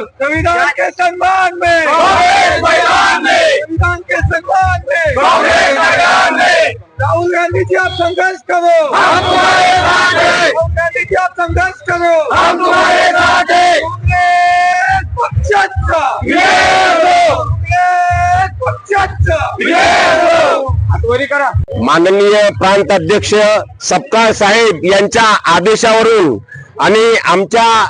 संविधान के सम्मान में। कांग्रेस मैदान में। संविधान के सम्मान में। कांग्रेस मैदान में। राहुल गांधी जी आप संघर्ष करो। हम तुम्हारे साथ हैं। राहुल गांधी जी आप संघर्ष करो। हम तुम्हारे साथ हैं। पक्षाचा। पक्षाचा। माननीय प्रांत अध्यक्ष सपकाळ साहेब यांच्या आदेशावरून आणि आमच्या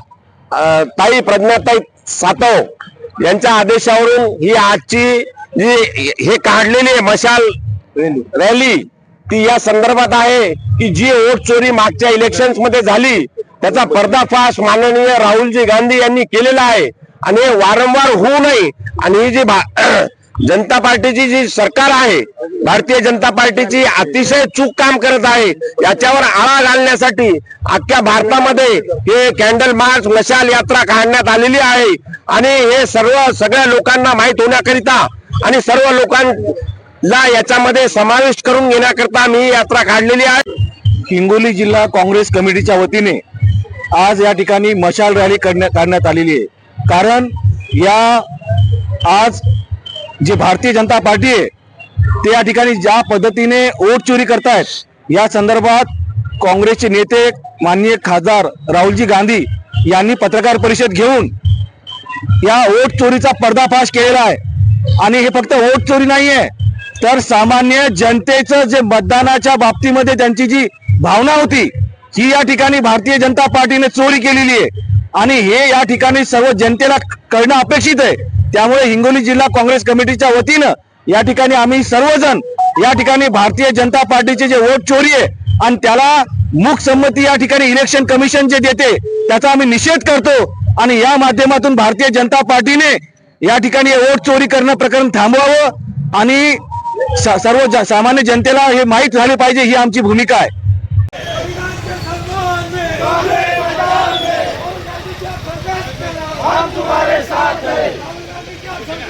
ताई प्रज्ञाताई सातव यांच्या आदेशावरून ही आजची जी हे काढलेली आहे मशाल रॅली ती या संदर्भात आहे की जी वोट चोरी मागच्या इलेक्शनमध्ये झाली त्याचा पर्दाफाश माननीय राहुलजी गांधी यांनी केलेला आहे. आणि हे वारंवार होऊ नये. आणि ही जी भा- जनता पार्टीची जी सरकार आहे भारतीय जनता पार्टीची अतिशय चूक काम करत आहे. याच्यावर आळा घालण्यासाठी अख्ख्या भारतामध्ये हे कॅन्डल मार्च मशाल यात्रा काढण्यात आलेली आहे. आणि हे सर्व सगळ्या लोकांना माहीत होण्याकरिता आणि सर्व लोकांना याच्यामध्ये समावेश करून घेण्याकरता मी यात्रा काढलेली आहे. हिंगोली जिल्हा काँग्रेस कमिटीच्या वतीने आज या ठिकाणी मशाल रॅली करण्यात काढण्यात आलेली आहे. कारण या आज जे भारतीय जनता पार्टी आहे ते या ठिकाणी ज्या पद्धतीने वोट चोरी करतायत या संदर्भात काँग्रेसचे नेते माननीय खासदार राहुलजी गांधी यांनी पत्रकार परिषद घेऊन या वोट चोरीचा पर्दाफाश केलेला आहे. आणि हे फक्त वोट चोरी नाही आहे तर सामान्य जनतेचं जे मतदानाच्या बाबतीमध्ये त्यांची जी भावना होती ही या ठिकाणी भारतीय जनता पार्टीने चोरी केलेली आहे. आणि हे या ठिकाणी सर्व जनतेला कळणं अपेक्षित आहे. त्यामुळे हिंगोली जिल्हा काँग्रेस कमिटीच्या वतीनं या ठिकाणी आम्ही सर्वजण या ठिकाणी भारतीय जनता पार्टीचे जे वोट चोरी आहे आणि त्याला मुख संमती या ठिकाणी इलेक्शन कमिशन जे देते त्याचा आम्ही निषेध करतो आणि या माध्यमातून भारतीय जनता पार्टीने या ठिकाणी वोट चोरी करणं प्रकरण थांबवावं आणि सर्व सामान्य जनतेला हे माहीत झाले पाहिजे ही आमची भूमिका आहे.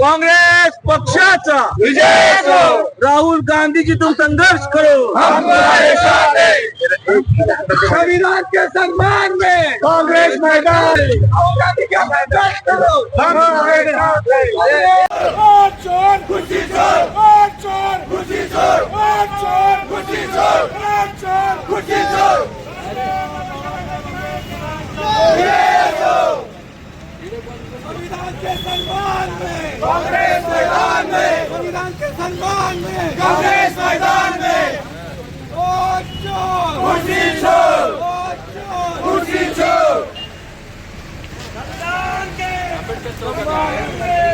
कांग्रेस पक्षाचा विजय राहुल तुम संघर्ष करो। संविधान के सम्मान में कांग्रेस मैदान। राहुल गांधी का मैदान करो। खुशी चोर खुशी चोर चोर खुशी चोर मैदान में कांग्रेस मैदान में संविधान के सम्मान में कांग्रेस मैदान में कुर्सी छोड़ कुर्सी छोड़ संविधान के